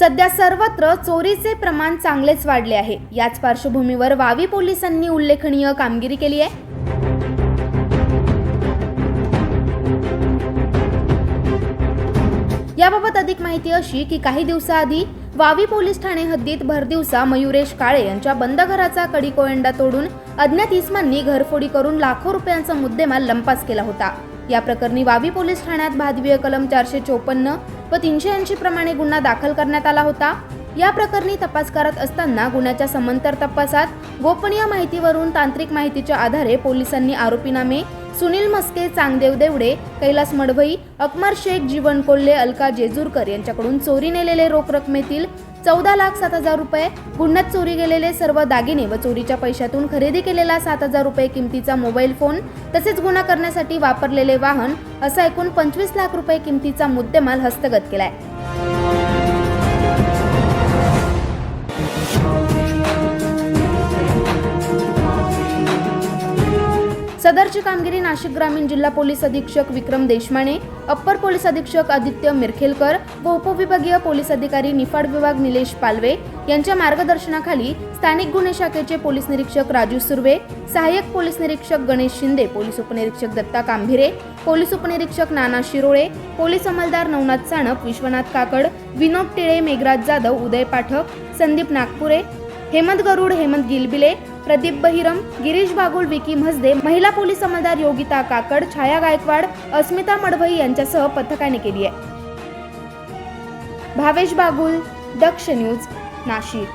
सध्या सर्वत्र चोरीचे प्रमाण चांगलेच वाढले आहे. याच पार्श्वभूमीवर वावी पोलिसांनी उल्लेखनीय कामगिरी केली आहे. याबाबत अधिक माहिती अशी की काही दिवसाआधी वावी पोलीस ठाणे हद्दीत भरदिवसा मयुरेश काळे यांच्या बंद घराचा कडी कोयंडा तोडून अज्ञात इसमांनी घरफोडी करून लाखो रुपयांचा मुद्देमाल लंपास केला होता. या प्रकरणी वावी पोलीस ठाण्यात भादवीय कलम चारशे चोपन्न व तीनशे ऐंशी प्रमाणे गुन्हा दाखल करण्यात आला होता. या प्रकरणी तपास करत असताना गुन्ह्याच्या समांतर तपासात गोपनीय माहितीवरून तांत्रिक माहितीच्या आधारे पोलिसांनी आरोपीनामे सुनील मस्के चांगदेव देवडे कैलास मडभई अकमर शेख जीवन कोल्हे अलका जेजूरकर यांच्याकडून चोरी नेलेले रोख रकमेतील चौदा लाख सात हजार रुपये गुन्ह्यात चोरी गेलेले सर्व दागिने व चोरीच्या पैशातून खरेदी केलेला सात हजार रुपये किमतीचा मोबाईल फोन तसेच गुन्हा करण्यासाठी वापरलेले वाहन असा एकूण पंचवीस लाख रुपये किमतीचा मुद्देमाल हस्तगत केलाय. सदरची कामगिरी नाशिक ग्रामीण जिल्हा पोलीस अधीक्षक विक्रम देशमाने अप्पर पोलीस अधीक्षक आदित्य मिरखेलकर व उपविभागीय पोलीस अधिकारी निफाड विभाग निलेश पालवे यांच्या मार्गदर्शनाखाली स्थानिक गुन्हे शाखेचे पोलीस निरीक्षक राजू सुर्वे सहाय्यक पोलीस निरीक्षक गणेश शिंदे पोलीस उपनिरीक्षक दत्ता कांभिरे पोलीस उपनिरीक्षक नाना शिरोळे पोलीस अंमलदार नवनाथ साणप विश्वनाथ काकड विनोद टिळे मेघराज जाधव उदय पाठक संदीप नागपुरे हेमंत गरुड हेमंत गिलबिले प्रदीप बहिरम गिरीश बागुल विकी म्हसदे महिला पोलीस अंमलदार योगिता काकड छाया गायकवाड अस्मिता मडभई यांच्यासह पथकाने केली आहे. भावेश बागुल दक्ष न्यूज नाशिक.